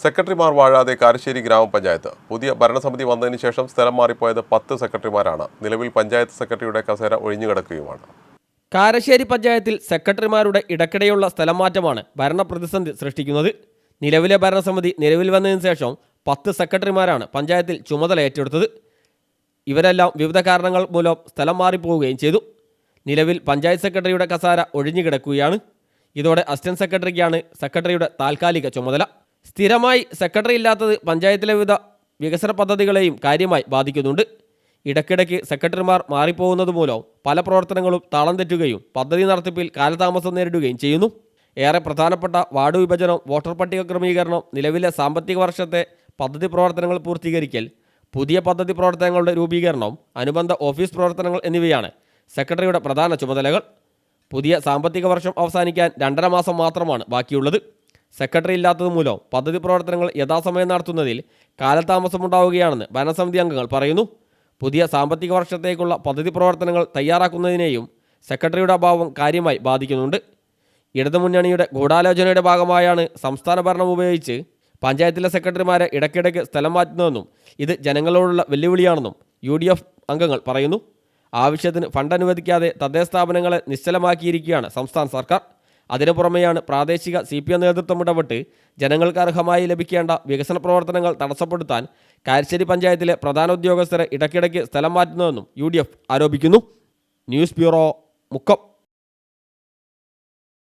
സെക്രട്ടറിമാർ വാഴാതെ കാരശ്ശേരി ഗ്രാമപഞ്ചായത്ത്. പുതിയ ഭരണസമിതി വന്നതിന് ശേഷം സ്ഥലം മാറിപ്പോയത് പത്ത് സെക്രട്ടറിമാരാണ്. നിലവിൽ പഞ്ചായത്ത് സെക്രട്ടറിയുടെ കസേര ഒഴിഞ്ഞുകിടക്കുകയുമാണ്. കാരശ്ശേരി പഞ്ചായത്തിൽ സെക്രട്ടറിമാരുടെ ഇടക്കിടെയുള്ള സ്ഥലം മാറ്റമാണ് ഭരണപ്രതിസന്ധി സൃഷ്ടിക്കുന്നത്. നിലവിലെ ഭരണസമിതി നിലവിൽ വന്നതിന് ശേഷം പത്ത് സെക്രട്ടറിമാരാണ് പഞ്ചായത്തിൽ ചുമതല ഏറ്റെടുത്തത്. ഇവരെല്ലാം വിവിധ കാരണങ്ങൾ മൂലം സ്ഥലം മാറിപ്പോവുകയും ചെയ്തു. നിലവിൽ പഞ്ചായത്ത് സെക്രട്ടറിയുടെ കസാര ഒഴിഞ്ഞുകിടക്കുകയാണ്. ഇതോടെ അസിസ്റ്റന്റ് സെക്രട്ടറിക്കാണ് സെക്രട്ടറിയുടെ താൽക്കാലിക ചുമതല. സ്ഥിരമായി സെക്രട്ടറി ഇല്ലാത്തത് പഞ്ചായത്തിലെ വിവിധ വികസന പദ്ധതികളെയും കാര്യമായി ബാധിക്കുന്നുണ്ട്. ഇടയ്ക്കിടയ്ക്ക് സെക്രട്ടറിമാർ മാറിപ്പോകുന്നത് പല പ്രവർത്തനങ്ങളും താളം തെറ്റുകയും പദ്ധതി നടത്തിപ്പിൽ കാലതാമസം നേരിടുകയും ചെയ്യുന്നു. ഏറെ പ്രധാനപ്പെട്ട വാർഡ് വിഭജനം വോട്ടർ പട്ടിക ക്രമീകരണം നിലവിലെ സാമ്പത്തിക വർഷത്തെ പദ്ധതി പ്രവർത്തനങ്ങൾ പൂർത്തീകരിക്കൽ പുതിയ പദ്ധതി പ്രവർത്തനങ്ങളുടെ രൂപീകരണം അനുബന്ധ ഓഫീസ് പ്രവർത്തനങ്ങൾ എന്നിവയാണ് സെക്രട്ടറിയുടെ പ്രധാന ചുമതലകൾ. പുതിയ സാമ്പത്തിക വർഷം അവസാനിക്കാൻ രണ്ടര മാസം മാത്രമാണ് ബാക്കിയുള്ളത്. സെക്രട്ടറി ഇല്ലാത്തത് മൂലം പദ്ധതി പ്രവർത്തനങ്ങൾ യഥാസമയം നടത്തുന്നതിൽ കാലതാമസമുണ്ടാവുകയാണെന്ന് ഭരണസമിതി അംഗങ്ങൾ പറയുന്നു. പുതിയ സാമ്പത്തിക വർഷത്തേക്കുള്ള പദ്ധതി പ്രവർത്തനങ്ങൾ തയ്യാറാക്കുന്നതിനെയും സെക്രട്ടറിയുടെ അഭാവം കാര്യമായി ബാധിക്കുന്നുണ്ട്. ഇടതുമുന്നണിയുടെ ഗൂഢാലോചനയുടെ ഭാഗമായാണ് സംസ്ഥാന ഭരണം ഉപയോഗിച്ച് പഞ്ചായത്തിലെ സെക്രട്ടറിമാരെ ഇടയ്ക്കിടയ്ക്ക് സ്ഥലം മാറ്റുന്നതെന്നും ഇത് ജനങ്ങളോടുള്ള വെല്ലുവിളിയാണെന്നും യു ഡി എഫ് അംഗങ്ങൾ പറയുന്നു. ആവശ്യത്തിന് ഫണ്ട് അനുവദിക്കാതെ തദ്ദേശ സ്ഥാപനങ്ങളെ നിശ്ചലമാക്കിയിരിക്കുകയാണ് സംസ്ഥാന സർക്കാർ. അതിനു പുറമെയാണ് പ്രാദേശിക സി പി എം നേതൃത്വം ഇടപെട്ട് ജനങ്ങൾക്ക് അർഹമായി ലഭിക്കേണ്ട വികസന പ്രവർത്തനങ്ങൾ തടസ്സപ്പെടുത്താൻ കാരശ്ശേരി പഞ്ചായത്തിലെ പ്രധാന ഉദ്യോഗസ്ഥരെ ഇടയ്ക്കിടയ്ക്ക് സ്ഥലം മാറ്റുന്നതെന്നും യു ആരോപിക്കുന്നു. News bureau Mukkam.